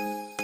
うん。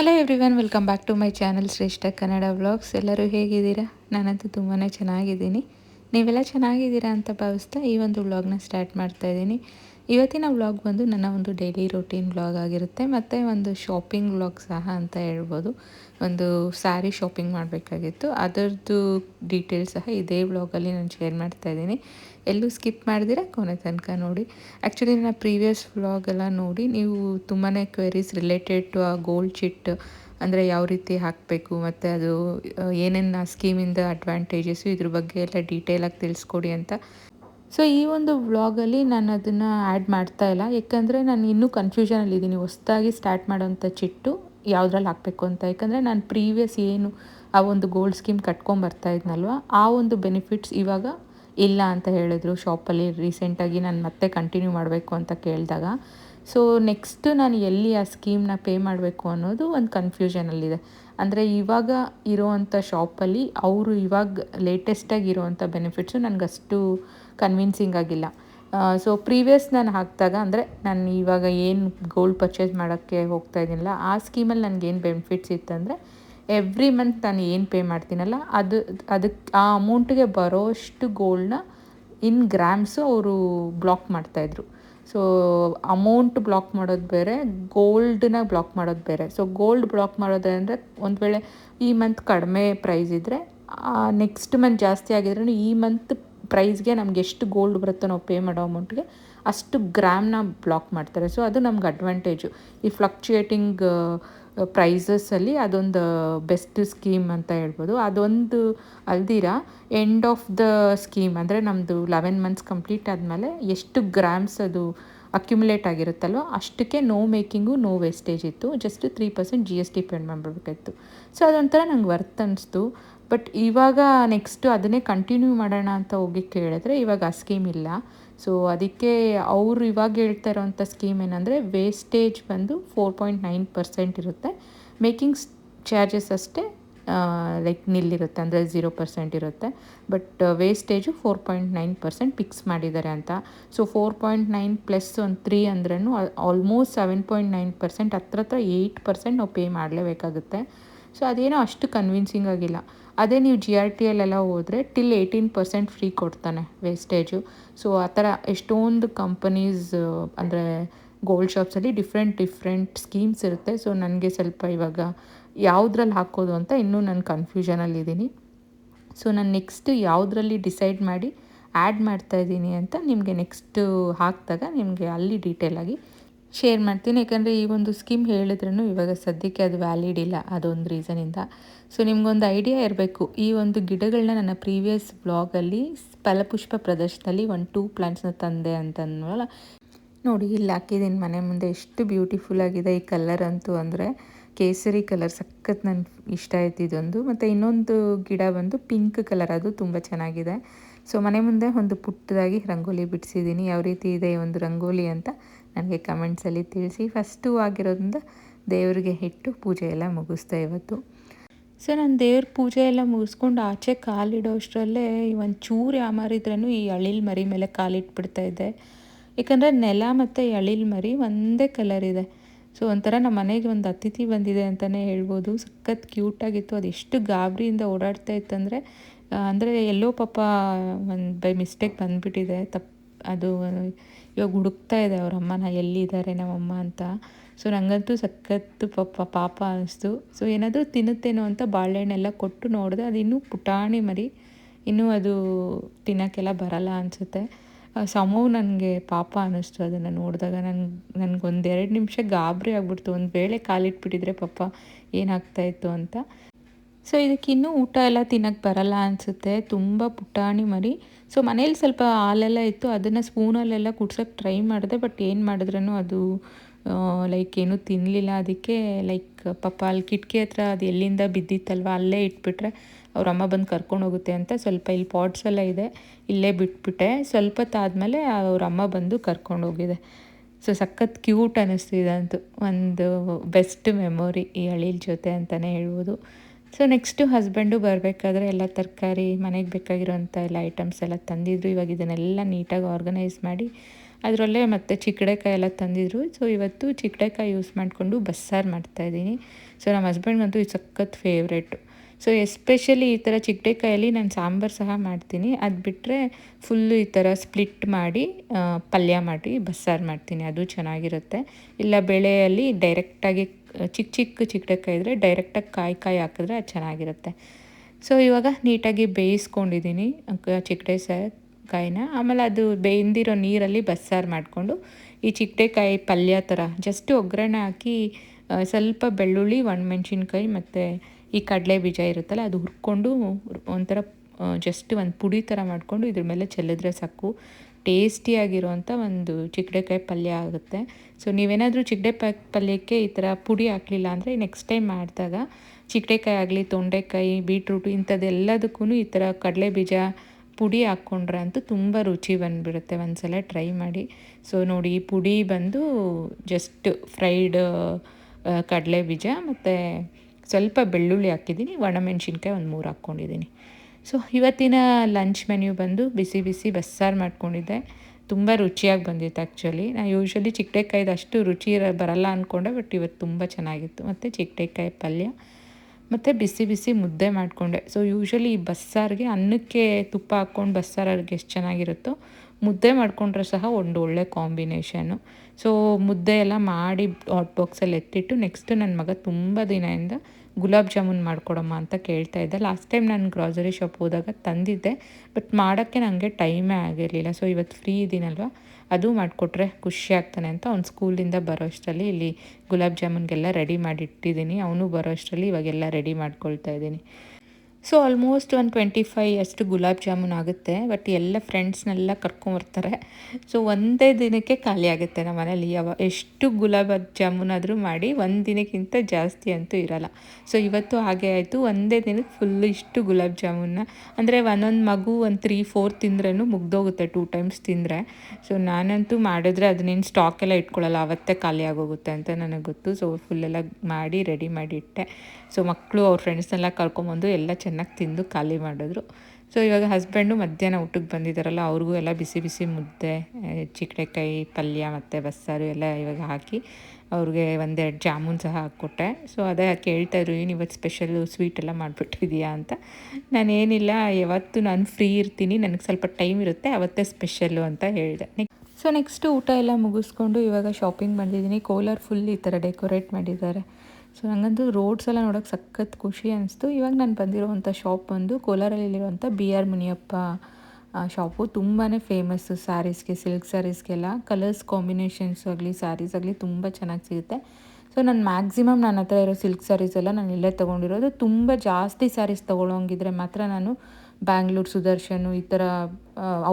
hello everyone welcome back to my channel Shreshta Kannada vlogs ಎಲ್ಲರೂ ಹೇಗಿದ್ದೀರಾ? ನಾನಂತೂ ತುಂಬಾ ಚೆನ್ನಾಗಿದ್ದೀನಿ. ನೀವೆಲ್ಲ ಚೆನ್ನಾಗಿದ್ದೀರಾ ಅಂತ ಭಾವಿಸ್ತಾ ಈ ಒಂದು ವ್ಲಾಗ್ನ ಸ್ಟಾರ್ಟ್ ಮಾಡ್ತಾ ಇದ್ದೀನಿ. ಇವತ್ತಿನ ವ್ಲಾಗ್ ಬಂದು ನನ್ನ ಒಂದು ಡೈಲಿ ರೊಟೀನ್ ವ್ಲಾಗ್ ಆಗಿರುತ್ತೆ. ಮತ್ತು ಒಂದು ಶಾಪಿಂಗ್ ವ್ಲಾಗ್ ಸಹ ಅಂತ ಹೇಳ್ಬೋದು. ಒಂದು ಸ್ಯಾರಿ ಶಾಪಿಂಗ್ ಮಾಡಬೇಕಾಗಿತ್ತು. ಅದರದ್ದು ಡೀಟೇಲ್ಸ್ ಸಹ ಇದೇ ವ್ಲಾಗಲ್ಲಿ ನಾನು ಶೇರ್ ಮಾಡ್ತಾ ಇದ್ದೀನಿ. ಎಲ್ಲೂ ಸ್ಕಿಪ್ ಮಾಡಿದಿರ, ಕೊನೆ ತನಕ ನೋಡಿ. ಆ್ಯಕ್ಚುಲಿ ನನ್ನ ಪ್ರೀವಿಯಸ್ ವ್ಲಾಗೆಲ್ಲ ನೋಡಿ, ನೀವು ತುಂಬಾ ಕ್ವೆರೀಸ್ ರಿಲೇಟೆಡ್ ಟು ಆ ಗೋಲ್ಡ್ ಚಿಟ್ ಅಂದರೆ ಯಾವ ರೀತಿ ಹಾಕಬೇಕು, ಮತ್ತು ಅದು ಏನೇನು ಸ್ಕೀಮಿಂದ ಅಡ್ವಾಂಟೇಜಸ್ಸು ಇದ್ರ ಬಗ್ಗೆ ಎಲ್ಲ ಡೀಟೇಲಾಗಿ ತಿಳಿಸ್ಕೊಡಿ ಅಂತ. ಸೊ ಈ ಒಂದು ವ್ಲಾಗಲ್ಲಿ ನಾನು ಅದನ್ನು ಆ್ಯಡ್ ಮಾಡ್ತಾ ಇಲ್ಲ. ಯಾಕಂದರೆ ನಾನು ಇನ್ನೂ ಕನ್ಫ್ಯೂಷನಲ್ಲಿದ್ದೀನಿ ಹೊಸ್ದಾಗಿ ಸ್ಟಾರ್ಟ್ ಮಾಡೋಂಥ ಚಿಟ್ಟು ಯಾವುದ್ರಲ್ಲಿ ಹಾಕಬೇಕು ಅಂತ. ಯಾಕಂದರೆ ನಾನು ಪ್ರೀವಿಯಸ್ ಏನು ಆ ಒಂದು ಗೋಲ್ಡ್ ಸ್ಕೀಮ್ ಕಟ್ಕೊಂಬರ್ತಾ ಇದ್ನಲ್ವ, ಆ ಒಂದು ಬೆನಿಫಿಟ್ಸ್ ಇವಾಗ ಇಲ್ಲ ಅಂತ ಹೇಳಿದ್ರು ಶಾಪಲ್ಲಿ ರೀಸೆಂಟಾಗಿ ನಾನು ಮತ್ತೆ ಕಂಟಿನ್ಯೂ ಮಾಡಬೇಕು ಅಂತ ಕೇಳಿದಾಗ. ಸೊ ನೆಕ್ಸ್ಟ್ ನಾನು ಎಲ್ಲಿ ಆ ಸ್ಕೀಮ್ನ ಪೇ ಮಾಡಬೇಕು ಅನ್ನೋದು ಒಂದು ಕನ್ಫ್ಯೂಷನಲ್ಲಿದೆ ಅಂದರೆ ಇವಾಗ ಇರೋವಂಥ ಶಾಪಲ್ಲಿ ಅವರು ಇವಾಗ ಲೇಟೆಸ್ಟಾಗಿ ಇರೋವಂಥ ಬೆನಿಫಿಟ್ಸು ನನಗಷ್ಟು ಕನ್ವಿನ್ಸಿಂಗ್ ಆಗಿಲ್ಲ. ಸೊ ಪ್ರೀವಿಯಸ್ ನಾನು ಹಾಕಿದಾಗ ಅಂದರೆ ನಾನು ಇವಾಗ ಏನು ಗೋಲ್ಡ್ ಪರ್ಚೇಸ್ ಮಾಡೋಕ್ಕೆ ಹೋಗ್ತಾ ಇದ್ದೀನಲ್ಲ, ಆ ಸ್ಕೀಮಲ್ಲಿ ನನಗೇನು ಬೆನಿಫಿಟ್ಸ್ ಇತ್ತಂದರೆ ಎವ್ರಿ ಮಂತ್ ನಾನು ಏನು ಪೇ ಮಾಡ್ತೀನಲ್ಲ, ಅದು ಅದಕ್ಕೆ ಆ ಅಮೌಂಟಿಗೆ ಬರೋಷ್ಟು ಗೋಲ್ಡ್ನ ಇನ್ ಗ್ರಾಮ್ಸು ಅವರು ಬ್ಲಾಕ್ ಮಾಡ್ತಾಯಿದ್ರು ಸೊ ಅಮೌಂಟ್ ಬ್ಲಾಕ್ ಮಾಡೋದು ಬೇರೆ ಗೋಲ್ಡನ್ನ ಬ್ಲಾಕ್ ಮಾಡೋದು ಬೇರೆ. ಸೊ ಗೋಲ್ಡ್ ಬ್ಲಾಕ್ ಮಾಡೋದು ಅಂದರೆ ಒಂದು ವೇಳೆ ಈ ಮಂತ್ ಕಡಿಮೆ ಪ್ರೈಸ್ ಇದ್ದರೆ ನೆಕ್ಸ್ಟ್ ಮಂತ್ ಜಾಸ್ತಿ ಆಗಿದ್ರೂ ಈ ಮಂತ್ ಪ್ರೈಸ್ಗೆ ನಮ್ಗೆ ಎಷ್ಟು ಗೋಲ್ಡ್ ಬರುತ್ತೋ ನಾವು ಪೇ ಮಾಡೋ ಅಮೌಂಟ್ಗೆ ಅಷ್ಟು ಗ್ರಾಮ್ನ ಬ್ಲಾಕ್ ಮಾಡ್ತಾರೆ. ಸೊ ಅದು ನಮ್ಗೆ ಅಡ್ವಾಂಟೇಜು ಈ ಫ್ಲಕ್ಚುಯೇಟಿಂಗ್ ಪ್ರೈಸಸ್ಸಲ್ಲಿ ಅದೊಂದು ಬೆಸ್ಟ್ ಸ್ಕೀಮ್ ಅಂತ ಹೇಳ್ಬೋದು. ಅದೊಂದು ಅಲ್ದಿರ ಎಂಡ್ ಆಫ್ ದ ಸ್ಕೀಮ್ ಅಂದರೆ ನಮ್ಮದು ಲೆವೆನ್ ಮಂತ್ಸ್ ಕಂಪ್ಲೀಟ್ ಆದಮೇಲೆ ಎಷ್ಟು ಗ್ರಾಮ್ಸ್ ಅದು ಅಕ್ಯುಮುಲೇಟ್ ಆಗಿರುತ್ತಲ್ವ ಅಷ್ಟಕ್ಕೆ ನೋ ಮೇಕಿಂಗು ನೋ ವೇಸ್ಟೇಜ್ ಇತ್ತು. Just three percent G S T payment ಮಾಡಬೇಕಾಗಿತ್ತು ಸೊ ಅದೊಂಥರ ನಂಗೆ ವರ್ತ್ ಅನಿಸ್ತು. ಬಟ್ ಇವಾಗ ನೆಕ್ಸ್ಟು ಅದನ್ನೇ ಕಂಟಿನ್ಯೂ ಮಾಡೋಣ ಅಂತ ಹೋಗಿ ಕೇಳಿದ್ರೆ ಇವಾಗ ಆ ಸ್ಕೀಮ್ ಇಲ್ಲ. ಸೊ ಅದಕ್ಕೆ ಅವರು ಇವಾಗ ಹೇಳ್ತಾ ಇರೋವಂಥ ಸ್ಕೀಮ್ ಏನಂದರೆ ವೇಸ್ಟೇಜ್ ಬಂದು ಫೋರ್ ಪಾಯಿಂಟ್ ನೈನ್ ಪರ್ಸೆಂಟ್ ಇರುತ್ತೆ. ಮೇಕಿಂಗ್ಸ್ ಚಾರ್ಜಸ್ ಅಷ್ಟೇ ಲೈಕ್ ನಿಲ್ಲಿರುತ್ತೆ ಅಂದರೆ ಝೀರೋ ಪರ್ಸೆಂಟ್ ಇರುತ್ತೆ. But wastage four point nine percent fix ಮಾಡಿದ್ದಾರೆ ಅಂತ. So four point nine plus ಒಂದು ತ್ರೀ ಅಂದ್ರೂ almost seven point nine percent ಹತ್ರ ಹತ್ರ ಏಯ್ಟ್ ಪರ್ಸೆಂಟ್ ನಾವು ಪೇ ಮಾಡಲೇಬೇಕಾಗುತ್ತೆ. ಸೊ ಅದೇನೋ ಅಷ್ಟು ಕನ್ವಿನ್ಸಿಂಗ್ ಆಗಿಲ್ಲ. ಅದೇ ನೀವು ಜಿ ಆರ್ ಟಿ ಎಲ್ಲೆಲ್ಲ ಹೋದರೆ ಟಿಲ್ ಏಯ್ಟೀನ್ ಪರ್ಸೆಂಟ್ ಫ್ರೀ ಕೊಡ್ತಾನೆ ವೇಸ್ಟೇಜು ಸೊ ಆ ಥರ ಎಷ್ಟೊಂದು ಕಂಪನೀಸ್ ಅಂದರೆ ಗೋಲ್ಡ್ ಶಾಪ್ಸಲ್ಲಿ ಡಿಫ್ರೆಂಟ್ ಡಿಫ್ರೆಂಟ್ ಸ್ಕೀಮ್ಸ್ ಇರುತ್ತೆ. ಸೊ ನನಗೆ ಸ್ವಲ್ಪ ಇವಾಗ ಯಾವುದ್ರಲ್ಲಿ ಹಾಕೋದು ಅಂತ ಇನ್ನೂ ನಾನು ಕನ್ಫ್ಯೂಷನಲ್ಲಿದ್ದೀನಿ ಸೊ ನಾನು ನೆಕ್ಸ್ಟ್ ಯಾವುದ್ರಲ್ಲಿ ಡಿಸೈಡ್ ಮಾಡಿ ಆ್ಯಡ್ ಮಾಡ್ತಾಯಿದ್ದೀನಿ ಅಂತ ನಿಮಗೆ ನೆಕ್ಸ್ಟು ಹಾಕಿದಾಗ ನಿಮಗೆ ಅಲ್ಲಿ ಡೀಟೇಲಾಗಿ ಶೇರ್ ಮಾಡ್ತೀನಿ. ಯಾಕಂದರೆ ಈ ಒಂದು ಸ್ಕೀಮ್ ಹೇಳಿದ್ರೂ ಇವಾಗ ಸದ್ಯಕ್ಕೆ ಅದು ವ್ಯಾಲಿಡ್ ಇಲ್ಲ. ಅದೊಂದು ರೀಸನಿಂದ ಸೊ ನಿಮ್ಗೊಂದು ಐಡಿಯಾ ಇರಬೇಕು. ಈ ಒಂದು ಗಿಡಗಳನ್ನ ನನ್ನ ಪ್ರೀವಿಯಸ್ ಬ್ಲಾಗಲ್ಲಿ ಫಲಪುಷ್ಪ ಪ್ರದರ್ಶನದಲ್ಲಿ ಒಂದು ಟೂ ಪ್ಲಾಂಟ್ಸ್ನ ತಂದೆ ಅಂತಂದ್ವಲ್ಲ ನೋಡಿ, ಇಲ್ಲಿ ಹಾಕಿದ್ದೀನಿ ಮನೆ ಮುಂದೆ ಎಷ್ಟು ಬ್ಯೂಟಿಫುಲ್ ಆಗಿದೆ ಈ ಕಲರ್ ಅಂತೂ. ಅಂದರೆ ಕೇಸರಿ ಕಲರ್ ಸಖತ್ ನನಗೆ ಇಷ್ಟ ಆಯ್ತು ಇದೊಂದು. ಮತ್ತು ಇನ್ನೊಂದು ಗಿಡ ಬಂದು ಪಿಂಕ್ ಕಲರ್ ಅದು ತುಂಬ ಚೆನ್ನಾಗಿದೆ. ಸೊ ಮನೆ ಮುಂದೆ ಒಂದು ಪುಟ್ಟದಾಗಿ ರಂಗೋಲಿ ಬಿಡಿಸಿದ್ದೀನಿ. ಯಾವ ರೀತಿ ಇದೆ ಒಂದು ರಂಗೋಲಿ ಅಂತ ನನಗೆ ಕಮೆಂಟ್ಸಲ್ಲಿ ತಿಳಿಸಿ. ಫಸ್ಟು ಆಗಿರೋದ್ರಿಂದ ದೇವರಿಗೆ ಇಟ್ಟು ಪೂಜೆ ಎಲ್ಲ ಮುಗಿಸ್ತಾ ಇವತ್ತು. ಸೊ, ನಾನು ದೇವ್ರ ಪೂಜೆ ಎಲ್ಲ ಮುಗಿಸ್ಕೊಂಡು ಆಚೆ ಕಾಲಿಡೋ ಅಷ್ಟರಲ್ಲೇ ಒಂದು ಚೂರು ಯಾಮಾರಿದ್ರೂ ಈ ಅಳಿಲ್ ಮರಿ ಮೇಲೆ ಕಾಲಿಟ್ಬಿಡ್ತಾ ಇದ್ದೆ. ಯಾಕಂದರೆ ನೆಲ ಮತ್ತು ಅಳಿಲ್ ಮರಿ ಒಂದೇ ಕಲರ್ ಇದೆ. ಸೊ, ಒಂಥರ ನಮ್ಮ ಮನೆಗೆ ಒಂದು ಅತಿಥಿ ಬಂದಿದೆ ಅಂತಲೇ ಹೇಳ್ಬೋದು. ಸಖತ್ ಕ್ಯೂಟಾಗಿತ್ತು ಅದು ಎಷ್ಟು ಗಾಬರಿಯಿಂದ ಓಡಾಡ್ತಾ ಇತ್ತಂದರೆ ಅಂದರೆ ಎಲ್ಲೋ ಪಾಪ ಒಂದು ಬೈ ಮಿಸ್ಟೇಕ್ ಬಂದುಬಿಟ್ಟಿದೆ. ತಪ್ಪು ಅದು ಇವಾಗ ಹುಡುಕ್ತಾ ಇದೆ ಅವ್ರ ಅಮ್ಮನ ಎಲ್ಲಿದ್ದಾರೆ ನಮ್ಮಮ್ಮ ಅಂತ. ಸೊ ನನಗಂತೂ ಸಖತ್ತು ಪಾಪ ಪಾಪ ಅನಿಸ್ತು. ಸೊ ಏನಾದರೂ ತಿನ್ನುತ್ತೇನೋ ಅಂತ ಬಾಳೆಹಣ್ಣೆಲ್ಲ ಕೊಟ್ಟು ನೋಡಿದೆ. ಅದು ಇನ್ನೂ ಪುಟಾಣಿ ಮರಿ. ಇನ್ನೂ ಅದು ತಿನ್ನೋಕ್ಕೆಲ್ಲ ಬರಲ್ಲ ಅನಿಸುತ್ತೆ. ಸಮವು ನನಗೆ ಪಾಪ ಅನ್ನಿಸ್ತು ಅದನ್ನು ನೋಡಿದಾಗ. ನನ್ಗೆ ನನಗೆ ಒಂದೆರಡು ನಿಮಿಷ ಗಾಬರಿ ಆಗ್ಬಿಡ್ತು. ಒಂದು ವೇಳೆ ಕಾಲಿಟ್ಬಿಟ್ಟಿದ್ರೆ ಪಾಪ ಏನಾಗ್ತಾಯಿತ್ತು ಅಂತ. ಸೊ ಇದಕ್ಕಿನ್ನೂ ಊಟ ಎಲ್ಲ ತಿನ್ನೋಕ್ಕೆ ಬರಲ್ಲ ಅನಿಸುತ್ತೆ. ತುಂಬ ಪುಟಾಣಿ ಮರಿ. ಸೊ ಮನೇಲಿ ಸ್ವಲ್ಪ ಹಾಲೆಲ್ಲ ಇತ್ತು, ಅದನ್ನು ಸ್ಪೂನಲ್ಲೆಲ್ಲ ಕುಡ್ಸೋಕ್ಕೆ ಟ್ರೈ ಮಾಡಿದೆ ಬಟ್ ಏನು ಮಾಡಿದ್ರೂ ಅದು ಲೈಕ್ ಏನೂ ತಿನ್ನಲಿಲ್ಲ ಅದಕ್ಕೆ ಲೈಕ್ ಪಾಪ ಅಲ್ಲಿ ಕಿಟಕಿ ಹತ್ರ ಅದು ಎಲ್ಲಿಂದ ಬಿದ್ದಿತ್ತಲ್ವ, ಅಲ್ಲೇ ಇಟ್ಬಿಟ್ರೆ ಅವ್ರ ಅಮ್ಮ ಬಂದು ಕರ್ಕೊಂಡು ಹೋಗುತ್ತೆ ಅಂತ ಸ್ವಲ್ಪ ಇಲ್ಲಿ ಪಾಟ್ಸ್ ಎಲ್ಲ ಇದೆ, ಇಲ್ಲೇ ಬಿಟ್ಬಿಟ್ಟೆ. ಸ್ವಲ್ಪ ಹೊತ್ತಾದಮೇಲೆ ಅವ್ರ ಅಮ್ಮ ಬಂದು ಕರ್ಕೊಂಡು ಹೋಗಿದೆ. ಸೊ ಸಖತ್ ಕ್ಯೂಟ್ ಅನ್ನಿಸ್ತಿದೆ ಅಂತೂ, ಒಂದು ಬೆಸ್ಟ್ ಮೆಮೊರಿ ಈ ಹಳ್ಳಿಲ್ ಜೊತೆ ಅಂತಲೇ ಹೇಳ್ಬೋದು. ಸೊ ನೆಕ್ಸ್ಟು ಹಸ್ಬೆಂಡು ಬರಬೇಕಾದ್ರೆ ಎಲ್ಲ ತರಕಾರಿ, ಮನೆಗೆ ಬೇಕಾಗಿರೋಂಥ ಎಲ್ಲ ಐಟಮ್ಸ್ ಎಲ್ಲ ತಂದಿದ್ರು. ಇವಾಗ ಇದನ್ನೆಲ್ಲ ನೀಟಾಗಿ ಆರ್ಗನೈಸ್ ಮಾಡಿ ಅದರಲ್ಲೇ ಮತ್ತು ಚಿಕ್ಕಡೆಕಾಯಿ ಎಲ್ಲ ತಂದಿದ್ರು. ಸೊ ಇವತ್ತು ಚಿಕ್ಕಡೆಕಾಯಿ ಯೂಸ್ ಮಾಡಿಕೊಂಡು ಬಸ್ಸಾರು ಮಾಡ್ತಾಯಿದ್ದೀನಿ ಸೊ ನಮ್ಮ ಹಸ್ಬೆಂಡ್ಗಂತೂ ಇದು ಸಖತ್ ಫೇವ್ರೇಟು ಸೊ ಎಸ್ಪೆಷಲಿ ಈ ಥರ ಚಿಕ್ಕಡೆಕಾಯಲ್ಲಿ ನಾನು ಸಾಂಬಾರು ಸಹ ಮಾಡ್ತೀನಿ. ಅದು ಬಿಟ್ಟರೆ ಫುಲ್ಲು ಈ ಥರ ಸ್ಪ್ಲಿಟ್ ಮಾಡಿ ಪಲ್ಯ ಮಾಡಿ ಬಸ್ಸಾರು ಮಾಡ್ತೀನಿ. ಅದು ಚೆನ್ನಾಗಿರುತ್ತೆ. ಇಲ್ಲ, ಬೇಳೆಯಲ್ಲಿ ಡೈರೆಕ್ಟಾಗಿ ಚಿಕ್ಕ ಚಿಕ್ಕ ಚಿಕ್ಕಡೆಕಾಯಿ ಇದ್ದರೆ ಡೈರೆಕ್ಟಾಗಿ ಕಾಯಿ ಕಾಯಿ ಹಾಕಿದ್ರೆ ಅದು ಚೆನ್ನಾಗಿರುತ್ತೆ. ಸೊ ಇವಾಗ ನೀಟಾಗಿ ಬೇಯಿಸ್ಕೊಂಡಿದ್ದೀನಿ ಚಿಕ್ಕಡೆ ಕಾಯಿನ ಆಮೇಲೆ ಅದು ಬೇಯಿಂದಿರೋ ನೀರಲ್ಲಿ ಬಸ್ಸಾರು ಮಾಡಿಕೊಂಡು, ಈ ಚಿಕ್ಕಡೆಕಾಯಿ ಪಲ್ಯ ಥರ ಜಸ್ಟ್ ಒಗ್ಗರಣೆ ಹಾಕಿ ಸ್ವಲ್ಪ ಬೆಳ್ಳುಳ್ಳಿ, ಒಣಮೆಣ್ಸಿನ್ಕಾಯಿ ಮತ್ತು ಈ ಕಡಲೆ ಬೀಜ ಇರುತ್ತಲ್ಲ, ಅದು ಹುರ್ಕೊಂಡು ಒಂಥರ ಜಸ್ಟ್ ಒಂದು ಪುಡಿ ಥರ ಮಾಡಿಕೊಂಡು ಇದ್ರ ಮೇಲೆ ಚೆಲ್ಲಿದ್ರೆ ಸಾಕು. ಟೇಸ್ಟಿಯಾಗಿರುವಂಥ ಒಂದು ಚಿಕ್ಕಡೆಕಾಯಿ ಪಲ್ಯ ಆಗುತ್ತೆ. ಸೊ, ನೀವೇನಾದರೂ ಚಿಕ್ಕಡೆ ಪಲ್ಯಕ್ಕೆ ಈ ಥರ ಪುಡಿ ಹಾಕಲಿಲ್ಲ ಅಂದರೆ ನೆಕ್ಸ್ಟ್ ಟೈಮ್ ಮಾಡಿದಾಗ ಚಿಕ್ಕಡೆಕಾಯಿ ಆಗಲಿ, ತೊಂಡೆಕಾಯಿ, ಬೀಟ್ರೂಟು ಇಂಥದ್ದೆಲ್ಲದಕ್ಕೂ ಈ ಥರ ಕಡಲೆ ಬೀಜ ಪುಡಿ ಹಾಕ್ಕೊಂಡ್ರೆ ಅಂತೂ ತುಂಬ ರುಚಿ ಬಂದುಬಿಡುತ್ತೆ. ಒಂದು ಸಲ ಟ್ರೈ ಮಾಡಿ. ಸೊ, ನೋಡಿ, ಈ ಪುಡಿ ಬಂದು ಜಸ್ಟ್ ಫ್ರೈಡ್ ಕಡಲೆ ಬೀಜ ಮತ್ತು ಸ್ವಲ್ಪ ಬೆಳ್ಳುಳ್ಳಿ ಹಾಕಿದ್ದೀನಿ. ಒಣಮೆಣ್ಸಿನ್ಕಾಯಿ ಒಂದು ಮೂರು ಹಾಕ್ಕೊಂಡಿದ್ದೀನಿ. ಸೊ ಇವತ್ತಿನ ಲಂಚ್ ಮೆನ್ಯೂ ಬಂದು ಬಿಸಿ ಬಿಸಿ ಬಸ್ಸಾರು ಮಾಡ್ಕೊಂಡಿದ್ದೆ. ತುಂಬ ರುಚಿಯಾಗಿ ಬಂದಿತ್ತು ಆ್ಯಕ್ಚುಲಿ ನಾನು ಯೂಶ್ವಲಿ ಚಿಕ್ಕಟೇಕಾಯ್ದು ಅಷ್ಟು ರುಚಿ ಬರಲ್ಲ ಅಂದ್ಕೊಂಡೆ ಬಟ್ ಇವತ್ತು ತುಂಬ ಚೆನ್ನಾಗಿತ್ತು. ಮತ್ತು ಚಿಕ್ಕಟೆಕಾಯಿ ಪಲ್ಯ, ಮತ್ತು ಬಿಸಿ ಬಿಸಿ ಮುದ್ದೆ ಮಾಡಿಕೊಂಡೆ. ಸೊ ಯೂಶ್ವಲಿ ಈ ಬಸ್ಸಾರಿಗೆ ಅನ್ನಕ್ಕೆ ತುಪ್ಪ ಹಾಕ್ಕೊಂಡು ಬಸ್ಸಾರಿಗೆ ಎಷ್ಟು ಚೆನ್ನಾಗಿರುತ್ತೋ, ಮುದ್ದೆ ಮಾಡಿಕೊಂಡ್ರೆ ಸಹ ಒಂದು ಒಳ್ಳೆ ಕಾಂಬಿನೇಷನು ಸೊ ಮುದ್ದೆ ಎಲ್ಲ ಮಾಡಿ ಹಾಟ್ ಬಾಕ್ಸಲ್ಲಿ ಎತ್ತಿಟ್ಟು ನೆಕ್ಸ್ಟು ನನ್ನ ಮಗ ತುಂಬ ದಿನದಿಂದ ಗುಲಾಬ್ ಜಾಮೂನ್ ಮಾಡಿಕೊಡಮ್ಮ ಅಂತ ಕೇಳ್ತಾ ಇದ್ದೆ. ಲಾಸ್ಟ್ ಟೈಮ್ ನಾನು ಗ್ರಾಸರಿ ಶಾಪ್ ಹೋದಾಗ ತಂದಿದ್ದೆ ಬಟ್ ಮಾಡೋಕ್ಕೆ ನನಗೆ ಟೈಮೇ ಆಗಿರಲಿಲ್ಲ. ಸೊ ಇವತ್ತು ಫ್ರೀ ಇದ್ದೀನಲ್ವ ಅದು ಮಾಡಿಕೊಟ್ರೆ ಖುಷಿ ಆಗ್ತಾನೆ ಅಂತ ಅವ್ನು ಸ್ಕೂಲಿಂದ ಬರೋ ಅಷ್ಟರಲ್ಲಿ ಇಲ್ಲಿ ಗುಲಾಬ್ ಜಾಮೂನ್ಗೆಲ್ಲ ರೆಡಿ ಮಾಡಿ ಇಟ್ಟಿದ್ದೀನಿ ಅವನು ಬರೋ ಅಷ್ಟರಲ್ಲಿ ಇವಾಗೆಲ್ಲ ರೆಡಿ ಮಾಡ್ಕೊಳ್ತಾ ಇದ್ದೀನಿ. ಸೊ ಆಲ್ಮೋಸ್ಟ್ ಒಂದು ಟ್ವೆಂಟಿ ಫೈವ್ ಅಷ್ಟು ಗುಲಾಬ್ ಜಾಮೂನ್ ಆಗುತ್ತೆ ಬಟ್ ಎಲ್ಲ ಫ್ರೆಂಡ್ಸ್ನೆಲ್ಲ ಕರ್ಕೊಂಬರ್ತಾರೆ ಸೊ ಒಂದೇ ದಿನಕ್ಕೆ ಖಾಲಿ ಆಗುತ್ತೆ ನಮ್ಮ ಮನೇಲಿ. ಯಾವ ಎಷ್ಟು ಗುಲಾಬ್ ಜಾಮೂನ್ ಆದರೂ ಮಾಡಿ ಒಂದು ದಿನಕ್ಕಿಂತ ಜಾಸ್ತಿ ಅಂತೂ ಇರಲ್ಲ. ಸೊ ಇವತ್ತು ಹಾಗೆ ಆಯಿತು. ಒಂದೇ ದಿನಕ್ಕೆ ಫುಲ್ಲು ಇಷ್ಟು ಗುಲಾಬ್ ಜಾಮೂನ್ನ ಅಂದರೆ ಒಂದೊಂದು ಮಗು ಒಂದು ತ್ರೀ ಫೋರ್ ತಿಂದ್ರೂ ಮುಗ್ದೋಗುತ್ತೆ ಟೂ ಟೈಮ್ಸ್ ತಿಂದರೆ. ಸೊ ನಾನಂತೂ ಮಾಡಿದ್ರೆ ಅದನ್ನೇನು ಸ್ಟಾಕೆಲ್ಲ ಇಟ್ಕೊಳ್ಳಲ್ಲ ಅವತ್ತೇ ಖಾಲಿ ಆಗೋಗುತ್ತೆ ಅಂತ ನನಗೆ ಗೊತ್ತು. ಸೊ ಫುಲ್ಲೆಲ್ಲ ಮಾಡಿ ರೆಡಿ ಮಾಡಿ ಇಟ್ಟೆ. ಸೊ ಮಕ್ಕಳು ಅವ್ರ ಫ್ರೆಂಡ್ಸ್ನೆಲ್ಲ ಕರ್ಕೊಂಬಂದು ಎಲ್ಲ ಚೆನ್ನಾಗಿ ತಿಂದು ಖಾಲಿ ಮಾಡಿದ್ರು. ಸೊ ಇವಾಗ ಹಸ್ಬೆಂಡು ಮಧ್ಯಾಹ್ನ ಊಟಕ್ಕೆ ಬಂದಿದ್ದಾರಲ್ಲ, ಅವ್ರಿಗೂ ಎಲ್ಲ ಬಿಸಿ ಬಿಸಿ ಮುದ್ದೆ ಚಿಕ್ಕಡೆಕಾಯಿ ಪಲ್ಯ ಮತ್ತು ಬಸ್ಸಾರು ಎಲ್ಲ ಇವಾಗ ಹಾಕಿ ಅವ್ರಿಗೆ ಒಂದೆರಡು ಜಾಮೂನ್ ಸಹ ಹಾಕ್ಕೊಟ್ಟೆ. ಸೊ ಅದೇ ಕೇಳ್ತಾಯಿದ್ರು ಏನು ಇವತ್ತು ಸ್ಪೆಷಲ್ಲು ಸ್ವೀಟ್ ಎಲ್ಲ ಮಾಡಿಬಿಟ್ಟಿದ್ಯಾ ಅಂತ? ನಾನೇನಿಲ್ಲ, ಯಾವತ್ತು ನಾನು ಫ್ರೀ ಇರ್ತೀನಿ, ನನಗೆ ಸ್ವಲ್ಪ ಟೈಮ್ ಇರುತ್ತೆ, ಅವತ್ತೇ ಸ್ಪೆಷಲ್ಲು ಅಂತ ಹೇಳಿದೆ. ಸೊ ನೆಕ್ಸ್ಟು ಊಟ ಎಲ್ಲ ಮುಗಿಸ್ಕೊಂಡು ಇವಾಗ ಶಾಪಿಂಗ್ ಮಾಡಿದ್ದೀನಿ ಕೋಲಾರ್ ಫುಲ್ ಈ ಥರ ಡೆಕೋರೇಟ್ ಮಾಡಿದ್ದಾರೆ. ಸೊ ನನಗಂತೂ ರೋಡ್ಸ್ ಎಲ್ಲ ನೋಡೋಕ್ಕೆ ಸಖತ್ ಖುಷಿ ಅನಿಸ್ತು. ಇವಾಗ ನಾನು ಬಂದಿರೋವಂಥ ಶಾಪ್ ಬಂದು ಕೋಲಾರಲ್ಲಿರುವಂಥ ಬಿ ಆರ್ ಮುನಿಯಪ್ಪ ಶಾಪು ತುಂಬಾ ಫೇಮಸ್ಸು ಸ್ಯಾರೀಸ್ಗೆ ಸಿಲ್ಕ್ ಸ್ಯಾರೀಸ್ಗೆಲ್ಲ ಕಲರ್ಸ್ ಕಾಂಬಿನೇಷನ್ಸ್ ಆಗಲಿ ಸ್ಯಾರೀಸ್ ಆಗಲಿ ತುಂಬ ಚೆನ್ನಾಗಿ ಸಿಗುತ್ತೆ. ಸೊ ನಾನು ಮ್ಯಾಕ್ಸಿಮಮ್ ನನ್ನ ಹತ್ರ ಇರೋ ಸಿಲ್ಕ್ ಸ್ಯಾರೀಸ್ ಎಲ್ಲ ನಾನು ಇಲ್ಲೇ ತೊಗೊಂಡಿರೋದು. ತುಂಬ ಜಾಸ್ತಿ ಸ್ಯಾರೀಸ್ ತೊಗೊಳೋಂಗಿದ್ರೆ ಮಾತ್ರ ನಾನು ಬ್ಯಾಂಗ್ಳೂರು ಸುದರ್ಶನು ಈ ಥರ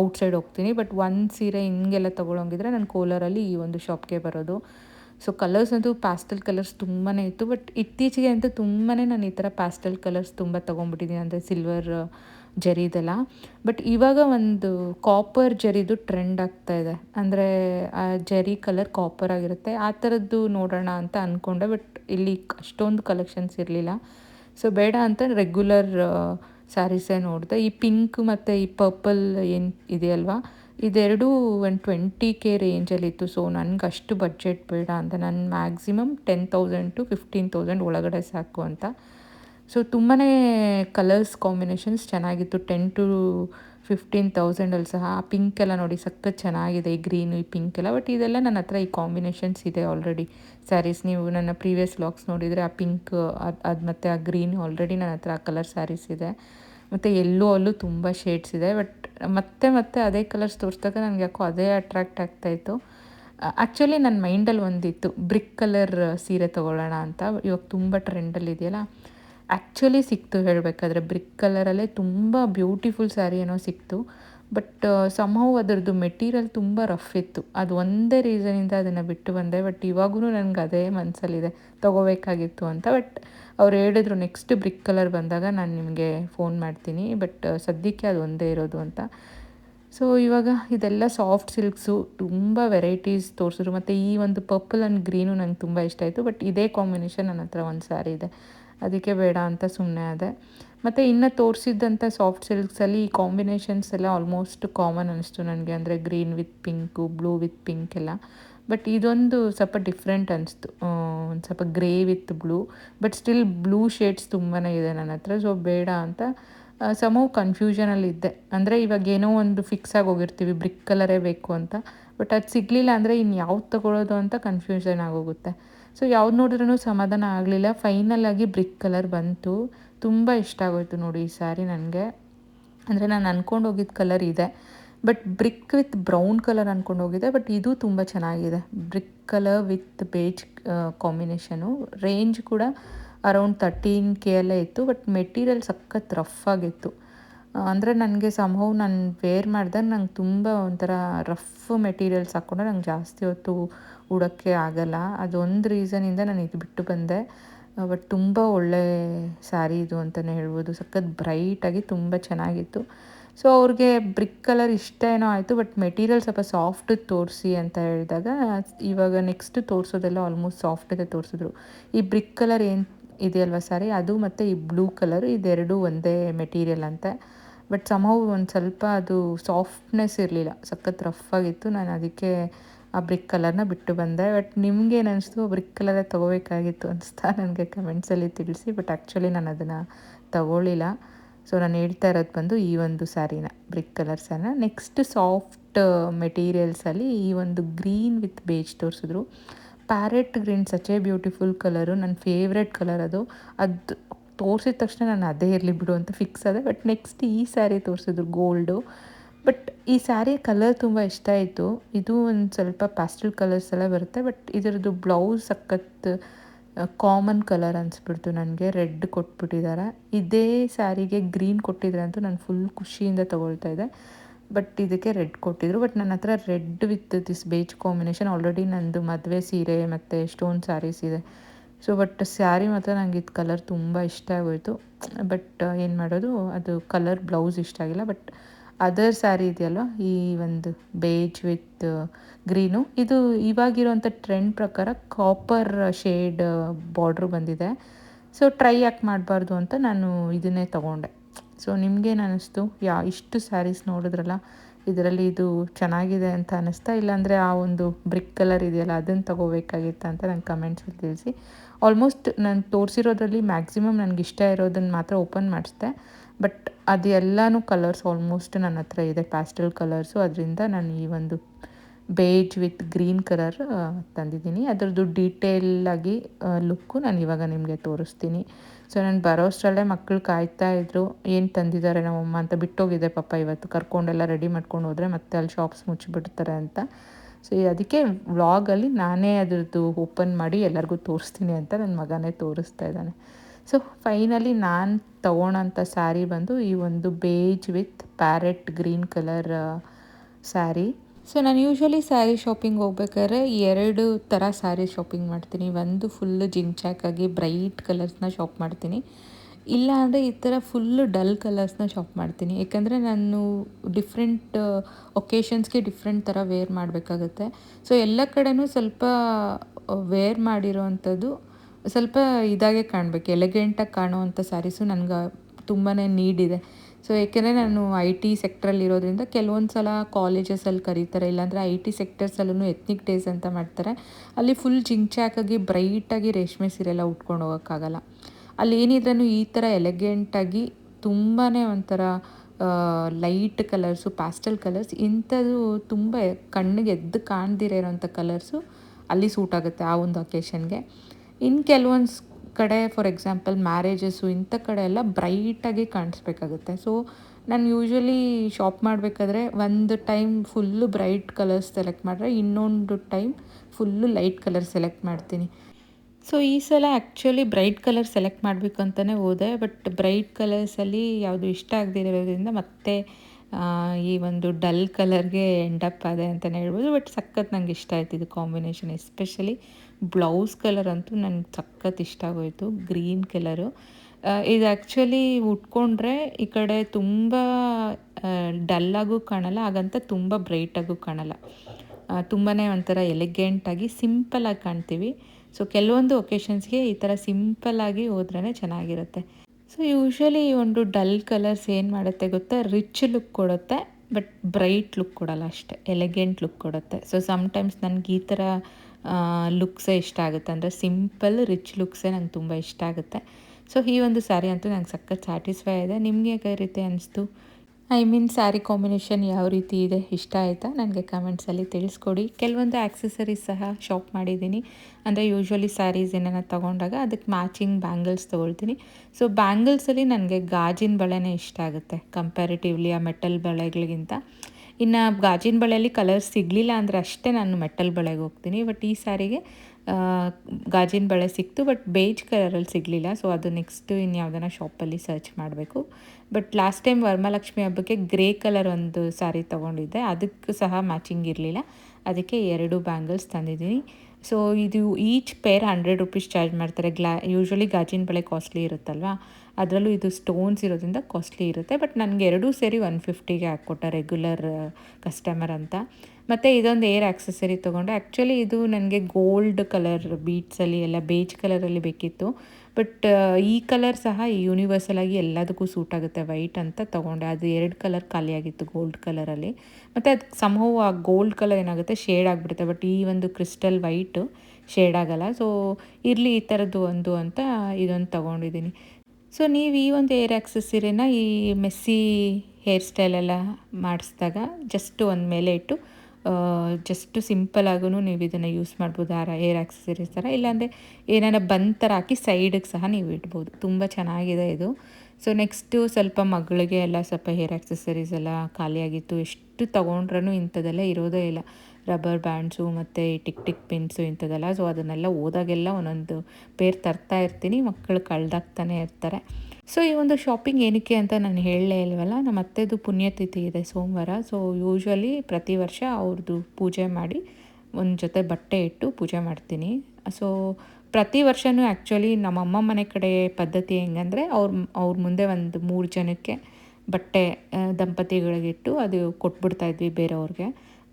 ಔಟ್ಸೈಡ್ ಹೋಗ್ತೀನಿ. ಬಟ್ ಒಂದು ಸೀರೆ ಹಿಂಗೆಲ್ಲ ತೊಗೊಳೋಂಗಿದ್ರೆ ನಾನು ಕೋಲಾರಲ್ಲಿ ಈ ಒಂದು ಶಾಪ್ಗೆ ಬರೋದು. ಸೊ ಕಲರ್ಸ್ ಅಂತೂ ಪ್ಯಾಸ್ಟಲ್ ಕಲರ್ಸ್ ತುಂಬಾ ಇತ್ತು ಬಟ್ ಇತ್ತೀಚೆಗೆ ಅಂತೂ ತುಂಬಾ ನಾನು ಈ ಥರ ಪ್ಯಾಸ್ಟಲ್ ಕಲರ್ಸ್ ತುಂಬ ತೊಗೊಂಡ್ಬಿಟ್ಟಿದ್ದೀನಿ ಅಂದರೆ ಸಿಲ್ವರ್ ಜರಿದೆಲ್ಲ ಬಟ್ ಇವಾಗ ಒಂದು ಕಾಪರ್ ಜರಿದು ಟ್ರೆಂಡ್ ಆಗ್ತಾ ಇದೆ. ಅಂದರೆ ಆ ಜರಿ ಕಲರ್ ಕಾಪರ್ ಆಗಿರುತ್ತೆ. ಆ ಥರದ್ದು ನೋಡೋಣ ಅಂತ ಅಂದ್ಕೊಂಡೆ ಬಟ್ ಇಲ್ಲಿ ಅಷ್ಟೊಂದು ಕಲೆಕ್ಷನ್ಸ್ ಇರಲಿಲ್ಲ. ಸೊ ಬೇಡ ಅಂತ ರೆಗ್ಯುಲರ್ ಸ್ಯಾರೀಸೇ ನೋಡಿದೆ. ಈ ಪಿಂಕ್ ಮತ್ತು ಈ ಪರ್ಪಲ್ ಏನು ಇದೆಯಲ್ವಾ? ಇದೆರಡು ಒಂದು ಟ್ವೆಂಟಿ ಕೆ ರೇಂಜಲ್ಲಿತ್ತು ಸೊ ನನಗೆ ಅಷ್ಟು ಬಡ್ಜೆಟ್ ಬೇಡ ಅಂತ. ನಾನು maximum ten thousand to fifteen thousand ಒಳಗಡೆ ಸಾಕು ಅಂತ. ಸೊ ತುಂಬಾ ಕಲರ್ಸ್ ಕಾಂಬಿನೇಷನ್ಸ್ ಚೆನ್ನಾಗಿತ್ತು. ಟೆನ್ ಟು ಫಿಫ್ಟೀನ್ ತೌಸಂಡಲ್ಲಿ ಸಹ. ಆ ಪಿಂಕ್ ಎಲ್ಲ ನೋಡಿ ಸಖತ್ ಚೆನ್ನಾಗಿದೆ. ಈ ಗ್ರೀನು ಈ ಪಿಂಕ್ ಎಲ್ಲ. ಬಟ್ ಇದೆಲ್ಲ ನನ್ನ ಹತ್ರ ಈ ಕಾಂಬಿನೇಷನ್ಸ್ ಇದೆ ಆಲ್ರೆಡಿ ಸ್ಯಾರೀಸ್ ನೀವು ನನ್ನ ಪ್ರೀವಿಯಸ್ ಲಾಕ್ಸ್ ನೋಡಿದರೆ ಆ ಪಿಂಕ್ ಅದು ಅದು ಮತ್ತು ಆ ಗ್ರೀನ್ ಆಲ್ರೆಡಿ ನನ್ನ ಹತ್ರ ಆ ಕಲರ್ ಸ್ಯಾರೀಸ್ ಇದೆ. ಮತ್ತು ಎಲ್ಲೋ ಅಲ್ಲೂ ತುಂಬ ಶೇಡ್ಸ್ ಇದೆ ಬಟ್ ಮತ್ತೆ ಮತ್ತೆ ಅದೇ ಕಲರ್ಸ್ ತೋರಿಸಿದಾಗ ನನಗೆ ಯಾಕೋ ಅದೇ ಅಟ್ರಾಕ್ಟ್ ಆಗ್ತಾಯಿತ್ತು ಆ್ಯಕ್ಚುಲಿ ನನ್ನ ಮೈಂಡಲ್ಲಿ ಒಂದಿತ್ತು ಬ್ರಿಕ್ ಕಲರ್ ಸೀರೆ ತೊಗೊಳ್ಳೋಣ ಅಂತ, ಇವಾಗ ತುಂಬ ಟ್ರೆಂಡಲ್ಲಿ ಇದೆಯಲ್ಲ? ಆ್ಯಕ್ಚುಲಿ ಸಿಕ್ತು ಹೇಳಬೇಕಾದ್ರೆ ಬ್ರಿಕ್ ಕಲರಲ್ಲೇ ತುಂಬ ಬ್ಯೂಟಿಫುಲ್ ಸ್ಯಾರಿ ಏನೋ ಸಿಕ್ತು ಬಟ್ ಸಮೂ ಅದರದ್ದು ಮೆಟೀರಿಯಲ್ ತುಂಬ ರಫ್ ಇತ್ತು. ಅದು ಒಂದೇ ರೀಸನಿಂದ ಅದನ್ನು ಬಿಟ್ಟು ಬಂದೆ ಬಟ್ ಇವಾಗೂ ನನಗೆ ಅದೇ ಮನಸ್ಸಲ್ಲಿದೆ ತೊಗೋಬೇಕಾಗಿತ್ತು ಅಂತ ಬಟ್ ಅವ್ರು ಹೇಳಿದ್ರು ನೆಕ್ಸ್ಟ್ ಬ್ರಿಕ್ ಕಲರ್ ಬಂದಾಗ ನಾನು ನಿಮಗೆ ಫೋನ್ ಮಾಡ್ತೀನಿ ಬಟ್ ಸದ್ಯಕ್ಕೆ ಅದು ಒಂದೇ ಇರೋದು ಅಂತ. ಸೊ ಇವಾಗ ಇದೆಲ್ಲ ಸಾಫ್ಟ್ ಸಿಲ್ಕ್ಸು ತುಂಬ ವೆರೈಟೀಸ್ ತೋರಿಸಿದ್ರು. ಮತ್ತು ಈ ಒಂದು ಪರ್ಪಲ್ ಆ್ಯಂಡ್ ಗ್ರೀನು ನಂಗೆ ತುಂಬ ಇಷ್ಟ ಆಯಿತು ಬಟ್ ಇದೇ ಕಾಂಬಿನೇಷನ್ ನನ್ನ ಹತ್ರ ಒಂದು ಸ್ಯಾರಿ ಇದೆ. ಅದಕ್ಕೆ ಬೇಡ ಅಂತ ಸುಮ್ಮನೆ ಆದೆ. ಮತ್ತು ಇನ್ನು ತೋರಿಸಿದ್ದಂಥ ಸಾಫ್ಟ್ ಸಿಲ್ಕ್ಸಲ್ಲಿ ಈ ಕಾಂಬಿನೇಷನ್ಸ್ ಎಲ್ಲ ಆಲ್ಮೋಸ್ಟ್ ಕಾಮನ್ ಅನ್ನಿಸ್ತು ನನಗೆ ಅಂದರೆ green with pink blue with pink ಎಲ್ಲ. ಬಟ್ ಇದೊಂದು ಸ್ವಲ್ಪ ಡಿಫ್ರೆಂಟ್ ಅನಿಸ್ತು. ಒಂದು ಸ್ವಲ್ಪ grey with blue but still blue shades ತುಂಬಾ ಇದೆ ನನ್ನ ಹತ್ರ. ಸೊ ಬೇಡ ಅಂತ ಸಮೋ ಕನ್ಫ್ಯೂಷನಲ್ಲಿದ್ದೆ ಅಂದರೆ ಇವಾಗ ಏನೋ ಒಂದು ಫಿಕ್ಸ್ ಆಗಿ ಹೋಗಿರ್ತೀವಿ ಬ್ರಿಕ್ ಕಲರೇ ಬೇಕು ಅಂತ. ಬಟ್ ಅದು ಸಿಗಲಿಲ್ಲ ಅಂದರೆ ಇನ್ನು ಯಾವ್ದು ತಗೊಳ್ಳೋದು ಅಂತ ಕನ್ಫ್ಯೂಷನ್ ಆಗೋಗುತ್ತೆ ಸೊ ಯಾವ್ದು ನೋಡಿದ್ರೂ ಸಮಾಧಾನ ಆಗಲಿಲ್ಲ. ಫೈನಲ್ ಆಗಿ ಬ್ರಿಕ್ ಕಲರ್ ಬಂತು. ತುಂಬ ಇಷ್ಟ ಆಗೋಯ್ತು ನೋಡಿ ಈ ಸಾರಿ ನನಗೆ. ಅಂದರೆ ನಾನು ಅಂದ್ಕೊಂಡು ಹೋಗಿದ್ದ ಕಲರ್ ಇದೆ. But brick with brown colour ಅಂದ್ಕೊಂಡು ಹೋಗಿದೆ ಬಟ್ ಇದು ತುಂಬ ಚೆನ್ನಾಗಿದೆ. Brick colour with beige combination range ಕೂಡ ಅರೌಂಡ್ ತರ್ಟೀನ್ ಕೆ ಅಲ್ಲೇ ಇತ್ತು ಬಟ್ ಮೆಟೀರಿಯಲ್ ಸಖತ್ ರಫ್ ಆಗಿತ್ತು. ಅಂದರೆ ನನಗೆ ಸಂಭವ್ ನಾನು ವೇರ್ ಮಾಡಿದಾಗ ನಂಗೆ ತುಂಬ ಒಂಥರ ರಫ್ ಮೆಟೀರಿಯಲ್ಸ್ ಹಾಕ್ಕೊಂಡ್ರೆ ನಂಗೆ ಜಾಸ್ತಿ ಹೊತ್ತು ಉಡೋಕ್ಕೆ ಆಗಲ್ಲ. ಅದೊಂದು ರೀಸನಿಂದ ನಾನು ಇದು ಬಿಟ್ಟು ಬಂದೆ. ಬಟ್ ತುಂಬ ಒಳ್ಳೆ ಸ್ಯಾರಿ ಇದು ಅಂತಲೇ ಹೇಳ್ಬೋದು. ಸಖತ್ ಬ್ರೈಟಾಗಿ ತುಂಬ ಚೆನ್ನಾಗಿತ್ತು. ಸೊ ಅವ್ರಿಗೆ ಬ್ರಿಕ್ ಕಲರ್ ಇಷ್ಟ ಏನೋ ಆಯಿತು ಬಟ್ ಮೆಟೀರಿಯಲ್ ಸ್ವಲ್ಪ ಸಾಫ್ಟ್ ತೋರಿಸಿ ಅಂತ ಹೇಳಿದಾಗ, ಇವಾಗ ನೆಕ್ಸ್ಟ್ ತೋರಿಸೋದೆಲ್ಲ ಆಲ್ಮೋಸ್ಟ್ ಸಾಫ್ಟಿದೆ ತೋರಿಸಿದ್ರು. ಈ ಬ್ರಿಕ್ ಕಲರ್ ಏನು ಇದೆಯಲ್ವ ಸಾರಿ ಅದು ಮತ್ತು ಈ ಬ್ಲೂ ಕಲರ್ ಇದೆರಡೂ ಒಂದೇ ಮೆಟೀರಿಯಲ್ ಅಂತೆ. ಬಟ್ ಸಮಹೌ ಒಂದು ಸ್ವಲ್ಪ ಅದು ಸಾಫ್ಟ್ನೆಸ್ ಇರಲಿಲ್ಲ. ಸಖತ್ ರಫ್ ಆಗಿತ್ತು. ನಾನು ಅದಕ್ಕೆ ಆ ಬ್ರಿಕ್ ಕಲರ್ನ ಬಿಟ್ಟು ಬಂದೆ. ಬಟ್ ನಿಮ್ಗೇನು ಅನಿಸ್ತು ಬ್ರಿಕ್ ಕಲರೇ ತೊಗೋಬೇಕಾಗಿತ್ತು ಅನಿಸ್ತಾ? ನನಗೆ ಕಮೆಂಟ್ಸಲ್ಲಿ ತಿಳಿಸಿ. ಬಟ್ ಆ್ಯಕ್ಚುಲಿ ನಾನು ಅದನ್ನು ತಗೊಳ್ಳಿಲ್ಲ. ಸೊ ನಾನು ಹೇಳ್ತಾ ಇರೋದು ಬಂದು ಈ ಒಂದು ಸ್ಯಾರಿನ ಬ್ರಿಕ್ ಕಲರ್ ಸ್ಯಾರಿನ ನೆಕ್ಸ್ಟ್ ಸಾಫ್ಟ್ ಮೆಟೀರಿಯಲ್ಸಲ್ಲಿ ಈ ಒಂದು ಗ್ರೀನ್ ವಿತ್ ಬೇಜ್ ತೋರಿಸಿದ್ರು. Parrot green such beautiful colour ನನ್ನ ಫೇವ್ರೆಟ್ ಕಲರ್ ಅದು. ಅದು ತೋರಿಸಿದ ತಕ್ಷಣ ನಾನು ಅದೇ ಇರಲಿ ಬಿಡು ಅಂತ ಫಿಕ್ಸ್ ಆದೆ. ಬಟ್ ನೆಕ್ಸ್ಟ್ ಈ ಸ್ಯಾರಿ ತೋರಿಸಿದ್ರು ಗೋಲ್ಡು ಬಟ್ ಈ ಸ್ಯಾರಿ ಕಲರ್ ತುಂಬ ಇಷ್ಟ ಆಯಿತು. ಇದು ಒಂದು ಸ್ವಲ್ಪ ಪ್ಯಾಸ್ಟಲ್ ಕಲರ್ಸ್ ಎಲ್ಲ ಬರುತ್ತೆ. ಬಟ್ ಇದರದ್ದು ಬ್ಲೌಸ್ ಸಖತ್ ಕಾಮನ್ ಕಲರ್ ಅನಿಸ್ಬಿಡ್ತು ನನಗೆ. ರೆಡ್ ಕೊಟ್ಬಿಟ್ಟಿದ್ದಾರೆ ಇದೇ ಸ್ಯಾರಿಗೆ ಗ್ರೀನ್ ಕೊಟ್ಟಿದ್ರೆ ಅಂತೂ ನಾನು ಫುಲ್ ಖುಷಿಯಿಂದ ತೊಗೊಳ್ತಾ ಇದ್ದೆ. ಬಟ್ ಇದಕ್ಕೆ ರೆಡ್ ಕೊಟ್ಟಿದ್ರು. ಬಟ್ ನನ್ನ ಹತ್ರ red with this beige combination already ನಂದು ಮದುವೆ ಸೀರೆ ಮತ್ತು ಸ್ಟೋನ್ ಸ್ಯಾರೀಸ್ ಇದೆ. ಸೊ ಬಟ್ ಸ್ಯಾರಿ ಮಾತ್ರ ನನಗೆ ಇದು ಕಲರ್ ತುಂಬ ಇಷ್ಟ ಆಗೋಯಿತು. ಬಟ್ ಏನು ಮಾಡೋದು? ಅದು ಕಲರ್ ಬ್ಲೌಸ್ ಇಷ್ಟ ಆಗಿಲ್ಲ. ಬಟ್ ಅದರ್ ಸ್ಯಾರಿ ಇದೆಯಲ್ವ ಈ ಒಂದು ಬೇಜ್ ವಿತ್ ಗ್ರೀನು ಇದು ಇವಾಗಿರೋಂಥ ಟ್ರೆಂಡ್ ಪ್ರಕಾರ ಕಾಪರ್ ಶೇಡ್ ಬಾರ್ಡ್ರ್ ಬಂದಿದೆ. ಸೊ ಟ್ರೈ ಯಾಕೆ ಮಾಡಬಾರ್ದು ಅಂತ ನಾನು ಇದನ್ನೇ ತೊಗೊಂಡೆ. ಸೊ ನಿಮ್ಗೇನು ಅನ್ನಿಸ್ತು ಯಾ, ಇಷ್ಟು ಸ್ಯಾರೀಸ್ ನೋಡಿದ್ರಲ್ಲ, ಇದರಲ್ಲಿ ಇದು ಚೆನ್ನಾಗಿದೆ ಅಂತ ಅನ್ನಿಸ್ತಾ ಇಲ್ಲಾಂದರೆ ಆ ಒಂದು ಬ್ರಿಕ್ ಕಲರ್ ಇದೆಯಲ್ಲ, ಅದನ್ನು ತೊಗೋಬೇಕಾಗಿತ್ತ ಅಂತ ನಂಗೆ ಕಮೆಂಟ್ಸಲ್ಲಿ ತಿಳಿಸಿ. ಆಲ್ಮೋಸ್ಟ್ ನಾನು ತೋರಿಸಿರೋದ್ರಲ್ಲಿ ಮ್ಯಾಕ್ಸಿಮಮ್ ನನಗೆ ಇಷ್ಟ ಇರೋದನ್ನು ಮಾತ್ರ ಓಪನ್ ಮಾಡಿಸ್ದೆ. ಬಟ್ ಅದು ಎಲ್ಲನೂ ಕಲರ್ಸ್ ಆಲ್ಮೋಸ್ಟ್ ನನ್ನ ಹತ್ರ ಇದೆ ಪ್ಯಾಸ್ಟಲ್ ಕಲರ್ಸು ಅದರಿಂದ ನಾನು ಈ ಒಂದು ಬೇಜ್ ವಿತ್ ಗ್ರೀನ್ ಕಲರ್ ತಂದಿದ್ದೀನಿ. ಅದರದ್ದು ಡೀಟೇಲಾಗಿ ಲುಕ್ಕು ನಾನು ಇವಾಗ ನಿಮಗೆ ತೋರಿಸ್ತೀನಿ. ಸೊ ನಾನು ಬರೋಷ್ಟರಲ್ಲೇ ಮಕ್ಕಳು ಕಾಯ್ತಾ ಇದ್ರು, ಏನು ತಂದಿದ್ದಾರೆ ನಮ್ಮಮ್ಮ ಅಂತ ಬಿಟ್ಟೋಗಿದೆ ಪಾಪ ಇವತ್ತು. ಕರ್ಕೊಂಡೆಲ್ಲ ರೆಡಿ ಮಾಡ್ಕೊಂಡು ಹೋದರೆ ಮತ್ತೆ ಅಲ್ಲಿ ಶಾಪ್ಸ್ ಮುಚ್ಚಿಬಿಡ್ತಾರೆ ಅಂತ. ಸೊ ಅದಕ್ಕೆ ವ್ಲಾಗಲ್ಲಿ ನಾನೇ ಅದರದ್ದು ಓಪನ್ ಮಾಡಿ ಎಲ್ಲರಿಗೂ ತೋರಿಸ್ತೀನಿ ಅಂತ ನನ್ನ ಮಗನೇ ತೋರಿಸ್ತಾ ಇದ್ದಾನೆ. ಸೊ ಫೈನಲಿ ನಾನು ತೊಗೊಳೋಂಥ ಸ್ಯಾರಿ ಬಂದು ಈ ಒಂದು beige with parrot green colour sari so ನಾನು ಯೂಶ್ವಲಿ ಸ್ಯಾರಿ ಶಾಪಿಂಗ್ ಹೋಗ್ಬೇಕಾದ್ರೆ ಎರಡು ಥರ ಸ್ಯಾರಿ ಶಾಪಿಂಗ್ ಮಾಡ್ತೀನಿ. ಒಂದು ಫುಲ್ಲು ಜಿಂಚಾಕಾಗಿ ಬ್ರೈಟ್ ಕಲರ್ಸ್ನ ಶಾಪ್ ಮಾಡ್ತೀನಿ. ಇಲ್ಲ ಅಂದರೆ ಈ ಥರ ಫುಲ್ಲು ಡಲ್ ಕಲರ್ಸ್ನ ಶಾಪ್ ಮಾಡ್ತೀನಿ. ಯಾಕಂದರೆ ನಾನು ಡಿಫ್ರೆಂಟ್ ಒಕೇಶನ್ಸ್ಗೆ ಡಿಫ್ರೆಂಟ್ ಥರ ವೇರ್ ಮಾಡಬೇಕಾಗತ್ತೆ. ಸೊ ಎಲ್ಲ ಕಡೆನೂ ಸ್ವಲ್ಪ ವೇರ್ ಮಾಡಿರೋವಂಥದ್ದು ಸ್ವಲ್ಪ ಇದಾಗೆ ಕಾಣಬೇಕು ಎಲೆಗೆಂಟಾಗಿ ಕಾಣುವಂಥ ಸ್ಯಾರೀಸು ನನಗೆ ತುಂಬಾ ನೀಡಿದೆ ಸೊ ಏಕೆಂದರೆ ನಾನು ಐ ಟಿ ಸೆಕ್ಟ್ರಲ್ಲಿ ಇರೋದ್ರಿಂದ ಕೆಲವೊಂದು ಸಲ ಕಾಲೇಜಸಲ್ಲಿ ಕರೀತಾರೆ, ಇಲ್ಲಾಂದರೆ ಐ ಟಿ ಸೆಕ್ಟರ್ಸಲ್ಲೂ ಎತ್ನಿಕ್ ಡೇಸ್ ಅಂತ ಮಾಡ್ತಾರೆ. ಅಲ್ಲಿ ಫುಲ್ ಜಿಂಚಾಕಾಗಿ ಬ್ರೈಟಾಗಿ ರೇಷ್ಮೆ ಸೀರೆ ಎಲ್ಲ ಉಟ್ಕೊಂಡು ಹೋಗೋಕ್ಕಾಗಲ್ಲ. ಅಲ್ಲಿ ಏನಿದ್ರೂ ಈ ಥರ ಎಲೆಗೆಂಟಾಗಿ ತುಂಬಾ ಒಂಥರ ಲೈಟ್ ಕಲರ್ಸು ಪ್ಯಾಸ್ಟಲ್ ಕಲರ್ಸ್ ಇಂಥದ್ದು ತುಂಬ ಕಣ್ಣಿಗೆ ಎದ್ದು ಕಾಣ್ದಿರೋ ಇರೋಂಥ ಕಲರ್ಸು ಅಲ್ಲಿ ಸೂಟ್ ಆಗುತ್ತೆ ಆ ಒಂದು ಅಕೇಶನ್ಗೆ ಇನ್ನು ಕೆಲವೊಂದು ಕಡೆ ಫಾರ್ ಎಕ್ಸಾಂಪಲ್ ಮ್ಯಾರೇಜಸ್ಸು ಇಂಥ ಕಡೆ ಎಲ್ಲ ಬ್ರೈಟಾಗಿ ಕಾಣಿಸ್ಬೇಕಾಗುತ್ತೆ. ಸೊ ನಾನು ಯೂಶ್ವಲಿ ಶಾಪ್ ಮಾಡಬೇಕಾದ್ರೆ ಒಂದು time full bright colours select ಮಾಡಿದ್ರೆ ಇನ್ನೊಂದು time full light colour select ಮಾಡ್ತೀನಿ. ಸೊ ಈ ಸಲ ಆ್ಯಕ್ಚುಲಿ ಬ್ರೈಟ್ ಕಲರ್ ಸೆಲೆಕ್ಟ್ ಮಾಡಬೇಕು ಅಂತಲೇ ಹೋದೆ ಬಟ್ ಬ್ರೈಟ್ ಕಲರ್ಸಲ್ಲಿ ಯಾವುದು ಇಷ್ಟ ಆಗದಿರೋದ್ರಿಂದ ಮತ್ತೆ ಈ ಒಂದು ಡಲ್ ಕಲರ್ಗೆ ಎಂಡಪ್ ಆದೆ ಅಂತಲೇ ಹೇಳ್ಬೋದು ಬಟ್ ಸಖತ್ ನಂಗೆ ಇಷ್ಟ ಆಯ್ತು ಇದು ಕಾಂಬಿನೇಷನ್ ಎಸ್ಪೆಷಲಿ ಬ್ಲೌಸ್ ಕಲರ್ ಅಂತೂ ನನಗೆ ಸಖತ್ ಇಷ್ಟ ಆಗೋಯಿತು, ಗ್ರೀನ್ ಕಲರು. ಇದು ಆ್ಯಕ್ಚುಲಿ ಉಟ್ಕೊಂಡ್ರೆ ಈ ಕಡೆ ತುಂಬ ಡಲ್ಲಾಗೂ ಕಾಣಲ್ಲ, ಹಾಗಂತ ತುಂಬ ಬ್ರೈಟಾಗೂ ಕಾಣಲ್ಲ. ತುಂಬಾ ಒಂಥರ ಎಲಿಗೆಂಟಾಗಿ ಸಿಂಪಲಾಗಿ ಕಾಣ್ತೀವಿ. ಸೊ ಕೆಲವೊಂದು ಒಕೇಶನ್ಸ್ಗೆ ಈ ಥರ ಸಿಂಪಲ್ಲಾಗಿ ಹೋದ್ರೇ ಚೆನ್ನಾಗಿರುತ್ತೆ. ಸೊ ಯೂಶ್ವಲಿ ಈ ಒಂದು ಡಲ್ ಕಲರ್ಸ್ ಏನು ಮಾಡುತ್ತೆ ಗೊತ್ತಾ? ರಿಚ್ ಲುಕ್ ಕೊಡುತ್ತೆ ಬಟ್ ಬ್ರೈಟ್ ಲುಕ್ ಕೊಡಲ್ಲ ಅಷ್ಟೇ ಎಲಿಗೆಂಟ್ ಲುಕ್ ಕೊಡುತ್ತೆ. ಸೊ ಸಮ್ಟೈಮ್ಸ್ ನನಗೆ ಈ ಥರ ಲುಕ್ಸೇ ಇಷ್ಟ ಆಗುತ್ತೆ. ಅಂದರೆ ಸಿಂಪಲ್ ರಿಚ್ ಲುಕ್ಸೇ ನಂಗೆ ತುಂಬ ಇಷ್ಟ ಆಗುತ್ತೆ. ಸೊ ಈ ಒಂದು ಸ್ಯಾರಿ ಅಂತೂ ನಂಗೆ ಸಖತ್ ಸ್ಯಾಟಿಸ್ಫೈ ಇದೆ ನಿಮಗೆ ಯಾವ ರೀತಿ ಅನಿಸ್ತು? ಐ ಮೀನ್ ಸ್ಯಾರಿ ಕಾಂಬಿನೇಷನ್ ಯಾವ ರೀತಿ ಇದೆ? ಇಷ್ಟ ಆಯಿತಾ? ನನಗೆ ಕಮೆಂಟ್ಸಲ್ಲಿ ತಿಳಿಸ್ಕೊಡಿ. ಕೆಲವೊಂದು ಆ್ಯಕ್ಸಸರೀಸ್ ಸಹ ಶಾಪ್ ಮಾಡಿದ್ದೀನಿ. ಅಂದರೆ ಯೂಶ್ವಲಿ ಸ್ಯಾರೀಸ್ ಏನಾರ ತೊಗೊಂಡಾಗ ಅದಕ್ಕೆ ಮ್ಯಾಚಿಂಗ್ ಬ್ಯಾಂಗಲ್ಸ್ ತೊಗೊಳ್ತೀನಿ. ಸೊ ಬ್ಯಾಂಗಲ್ಸಲ್ಲಿ ನನಗೆ ಗಾಜಿನ ಬಳೆನೇ ಇಷ್ಟ ಆಗುತ್ತೆ. ಕಂಪ್ಯಾರಿಟಿವ್ಲಿ ಆ ಮೆಟಲ್ ಬಳೆಗಳಿಗಿಂತ. ಇನ್ನು ಗಾಜಿನ ಬಳೆಯಲ್ಲಿ ಕಲರ್ ಸಿಗಲಿಲ್ಲ ಅಂದರೆ ಅಷ್ಟೇ ನಾನು ಮೆಟಲ್ ಬಳೆಗೆ ಹೋಗ್ತೀನಿ. ಬಟ್ ಈ ಸಾರಿಗೆ ಗಾಜಿನ ಬಳೆ ಸಿಕ್ತು ಬಟ್ ಬೇಜ್ ಕಲರಲ್ಲಿ ಸಿಗಲಿಲ್ಲ. ಸೊ ಅದು ನೆಕ್ಸ್ಟು ಇನ್ನು ಯಾವ್ದಾನ ಶಾಪಲ್ಲಿ ಸರ್ಚ್ ಮಾಡಬೇಕು. ಬಟ್ ಲಾಸ್ಟ್ ಟೈಮ್ ವರಮಹಾಲಕ್ಷ್ಮಿ ಹಬ್ಬಕ್ಕೆ ಗ್ರೇ ಕಲರ್ ಒಂದು ಸ್ಯಾರಿ ತೊಗೊಂಡಿದ್ದೆ. ಅದಕ್ಕೂ ಸಹ ಮ್ಯಾಚಿಂಗ್ ಇರಲಿಲ್ಲ. ಅದಕ್ಕೆ ಎರಡು ಬ್ಯಾಂಗಲ್ಸ್ ತಂದಿದ್ದೀನಿ. ಸೊ ಇದು each pair hundred rupees charge ಮಾಡ್ತಾರೆ. ಗ್ಲಾ ಯೂಶ್ವಲಿ ಗಾಜಿನ ಬಳೆ ಕಾಸ್ಟ್ಲಿ ಇರುತ್ತಲ್ವ? ಅದರಲ್ಲೂ ಇದು ಸ್ಟೋನ್ಸ್ ಇರೋದ್ರಿಂದ ಕಾಸ್ಟ್ಲಿ ಇರುತ್ತೆ. ಬಟ್ ನನಗೆ ಎರಡೂ ಸೇರಿ ಒನ್ ಫಿಫ್ಟಿಗೆ ಹಾಕ್ಕೊಟ್ಟ ರೆಗ್ಯುಲರ್ ಕಸ್ಟಮರ್ ಅಂತ. ಮತ್ತು ಇದೊಂದು ಏರ್ ಆಕ್ಸೆಸರಿ ತೊಗೊಂಡೆ. ಆ್ಯಕ್ಚುಲಿ ಇದು ನನಗೆ ಗೋಲ್ಡ್ ಕಲರ್ ಬೀಟ್ಸಲ್ಲಿ ಎಲ್ಲ ಬೇಜ್ ಕಲರಲ್ಲಿ ಬೇಕಿತ್ತು. ಬಟ್ ಈ ಕಲರ್ ಸಹ ಯೂನಿವರ್ಸಲ್ ಆಗಿ ಎಲ್ಲದಕ್ಕೂ ಸೂಟ್ ಆಗುತ್ತೆ. ವೈಟ್ ಅಂತ ತೊಗೊಂಡೆ. ಅದು ಎರಡು ಕಲರ್ ಖಾಲಿಯಾಗಿತ್ತು ಗೋಲ್ಡ್ ಕಲರಲ್ಲಿ ಮತ್ತು ಅದು ಸಮೂಹ ಆ ಗೋಲ್ಡ್ ಕಲರ್ ಏನಾಗುತ್ತೆ ಶೇಡ್ ಆಗಿಬಿಡುತ್ತೆ. ಬಟ್ ಈ ಒಂದು ಕ್ರಿಸ್ಟಲ್ ವೈಟು ಶೇಡ್ ಆಗಲ್ಲ. ಸೊ ಇರಲಿ ಈ ಥರದ್ದು ಒಂದು ಅಂತ ಇದೊಂದು ತೊಗೊಂಡಿದ್ದೀನಿ. ಸೊ ನೀವು ಈ ಒಂದು ಏರ್ ಆಕ್ಸೆಸರಿನ ಈ ಮೆಸ್ಸಿ ಹೇರ್ ಸ್ಟೈಲೆಲ್ಲ ಮಾಡಿಸಿದಾಗ ಜಸ್ಟ್ ಒಂದು ಮೇಲೆ ಇಟ್ಟು ಜಸ್ಟ್ ಸಿಂಪಲಾಗೂ ನೀವು ಇದನ್ನು ಯೂಸ್ ಮಾಡ್ಬೋದು ಆರ ಏರ್ ಆಕ್ಸೆಸರೀಸ್ ಥರ ಇಲ್ಲಾಂದರೆ ಏನಾರ ಬಂದ್ ಥರ ಹಾಕಿ ಸೈಡಿಗೆ ಸಹ ನೀವು ಇಡ್ಬೋದು. ತುಂಬ ಚೆನ್ನಾಗಿದೆ ಇದು. ಸೊ ನೆಕ್ಸ್ಟು ಸ್ವಲ್ಪ ಮಗಳಿಗೆ ಎಲ್ಲ ಸ್ವಲ್ಪ ಹೇರ್ ಆಕ್ಸೆಸರೀಸ್ ಎಲ್ಲ ಖಾಲಿಯಾಗಿತ್ತು. ಎಷ್ಟು ತೊಗೊಂಡ್ರೂ ಇಂಥದ್ದೆಲ್ಲ ಇರೋದೇ ಇಲ್ಲ. ರಬ್ಬರ್ ಬ್ಯಾಂಡ್ಸು ಮತ್ತು ಟಿಕ್ ಟಿಕ್ ಪಿನ್ಸು ಇಂಥದ್ದೆಲ್ಲ. ಸೊ ಅದನ್ನೆಲ್ಲ ಓದಾಗೆಲ್ಲ ಒಂದೊಂದು ಪೇರ್ ತರ್ತಾ ಇರ್ತೀನಿ. ಮಕ್ಕಳು ಕಳ್ದಾಗ್ತಾನೆ ಇರ್ತಾರೆ. ಸೊ ಈ ಒಂದು ಶಾಪಿಂಗ್ ಏನಕ್ಕೆ ಅಂತ ನಾನು ಹೇಳಲೇ ಇಲ್ವಲ್ಲ, ನಮ್ಮ ಅತ್ತೆದು ಪುಣ್ಯತಿಥಿ ಇದೆ ಸೋಮವಾರ. ಸೊ ಯೂಶ್ವಲಿ ಪ್ರತಿ ವರ್ಷ ಅವ್ರದ್ದು ಪೂಜೆ ಮಾಡಿ ಒಂದು ಜೊತೆ ಬಟ್ಟೆ ಇಟ್ಟು ಪೂಜೆ ಮಾಡ್ತೀನಿ. ಸೊ ಪ್ರತಿ ವರ್ಷವೂ ಆ್ಯಕ್ಚುಲಿ ನಮ್ಮಮ್ಮ ಮನೆ ಕಡೆ ಪದ್ಧತಿ ಹೆಂಗಂದರೆ ಅವ್ರ ಅವ್ರ ಮುಂದೆ ಒಂದು ಮೂರು ಜನಕ್ಕೆ ಬಟ್ಟೆ ದಂಪತಿಗಳಿಗಿಟ್ಟು ಅದು ಕೊಟ್ಬಿಡ್ತಾಯಿದ್ವಿ ಬೇರೆಯವ್ರಿಗೆ.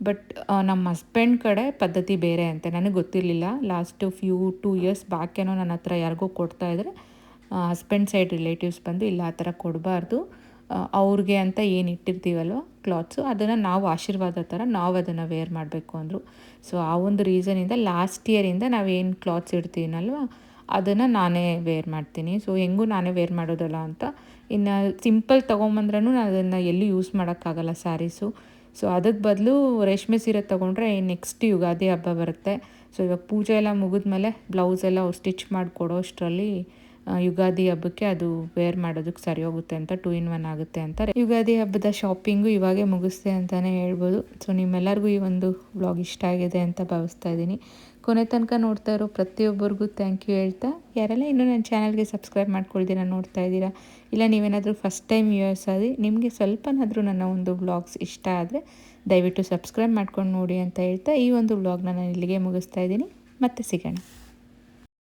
ಬಟ್ ನಮ್ಮ ಹಸ್ಬೆಂಡ್ ಕಡೆ ಪದ್ಧತಿ ಬೇರೆ ಅಂತೆ. ನನಗೆ ಗೊತ್ತಿರಲಿಲ್ಲ. ಲಾಸ್ಟ್ ಫ್ಯೂ ಟೂ ಇಯರ್ಸ್ ಬ್ಯಾಕೇನೋ ನನ್ನ ಹತ್ರ ಯಾರಿಗೋ ಇದ್ದರೆ ಹಸ್ಬೆಂಡ್ ಸೈಡ್ ರಿಲೇಟಿವ್ಸ್ ಬಂದು ಇಲ್ಲ, ಆ ಥರ ಕೊಡಬಾರ್ದು. ಅವ್ರಿಗೆ ಅಂತ ಏನು ಇಟ್ಟಿರ್ತೀವಲ್ವ ಕ್ಲಾತ್ಸು ಅದನ್ನು ನಾವು ಆಶೀರ್ವಾದ ಥರ ನಾವು ಅದನ್ನು ವೇರ್ ಮಾಡಬೇಕು ಅಂದರು. ಸೊ ಆ ಒಂದು ರೀಸನಿಂದ ಲಾಸ್ಟ್ ಇಯರಿಂದ ನಾವೇನು ಕ್ಲಾತ್ಸ್ ಇಡ್ತೀನಲ್ವ, ಅದನ್ನು ನಾನೇ ವೇರ್ ಮಾಡ್ತೀನಿ. ಸೊ ಹೆಂಗೂ ನಾನೇ ವೇರ್ ಮಾಡೋದಲ್ಲ ಅಂತ. ಇನ್ನು ಸಿಂಪಲ್ ತೊಗೊಂಬಂದ್ರೂ ನಾನು ಅದನ್ನು ಎಲ್ಲೂ ಯೂಸ್ ಮಾಡೋಕ್ಕಾಗಲ್ಲ ಸ್ಯಾರೀಸು ಸೊ ಅದಕ್ಕೆ ಬದಲು ರೇಷ್ಮೆ ಸೀರೆ ತೊಗೊಂಡ್ರೆ ನೆಕ್ಸ್ಟ್ ಯುಗಾದಿ ಹಬ್ಬ ಬರುತ್ತೆ. ಸೊ ಇವಾಗ ಪೂಜೆ ಎಲ್ಲ ಮುಗಿದ್ಮೇಲೆ ಬ್ಲೌಸ್ ಎಲ್ಲ ಸ್ಟಿಚ್ ಮಾಡಿಕೊಡೋ ಅಷ್ಟರಲ್ಲಿ ಯುಗಾದಿ ಹಬ್ಬಕ್ಕೆ ಅದು ವೇರ್ ಮಾಡೋದಕ್ಕೆ ಸರಿ ಹೋಗುತ್ತೆ ಅಂತ ಟೂ ಇನ್ ಒನ್ ಆಗುತ್ತೆ ಅಂತಾರೆ ಯುಗಾದಿ ಹಬ್ಬದ ಶಾಪಿಂಗು ಇವಾಗೆ ಮುಗಿಸ್ತೆ ಅಂತಲೇ ಹೇಳ್ಬೋದು. ಸೊ ನಿಮ್ಮೆಲ್ಲರಿಗೂ ಈ ಒಂದು ಬ್ಲಾಗ್ ಇಷ್ಟ ಆಗಿದೆ ಅಂತ ಭಾವಿಸ್ತಾ ಇದ್ದೀನಿ. ಕೊನೆ ತನಕ ನೋಡ್ತಾ ಇರೋ ಪ್ರತಿಯೊಬ್ಬರಿಗೂ ಥ್ಯಾಂಕ್ ಯು ಹೇಳ್ತಾ, ಯಾರೆಲ್ಲ ಇನ್ನೂ ನನ್ನ ಚಾನಲ್ಗೆ ಸಬ್ಸ್ಕ್ರೈಬ್ ಮಾಡ್ಕೊಳ್ತೀರಾ ನೋಡ್ತಾ ಇದ್ದೀರಾ, ಇಲ್ಲ ನೀವೇನಾದರೂ ಫಸ್ಟ್ ಟೈಮ್ ಯೂಸ್ ಆದಿ ನಿಮಗೆ ಸ್ವಲ್ಪನಾದರೂ ನನ್ನ ಒಂದು ಬ್ಲಾಗ್ಸ್ ಇಷ್ಟ ಆದರೆ, ದಯವಿಟ್ಟು ಸಬ್ಸ್ಕ್ರೈಬ್ ಮಾಡ್ಕೊಂಡು ನೋಡಿ ಅಂತ ಹೇಳ್ತಾ ಈ ಒಂದು ವ್ಲಾಗ್ನ ನಾನು ಇಲ್ಲಿಗೆ ಮುಗಿಸ್ತಾ ಇದ್ದೀನಿ. ಮತ್ತೆ ಸಿಗೋಣ.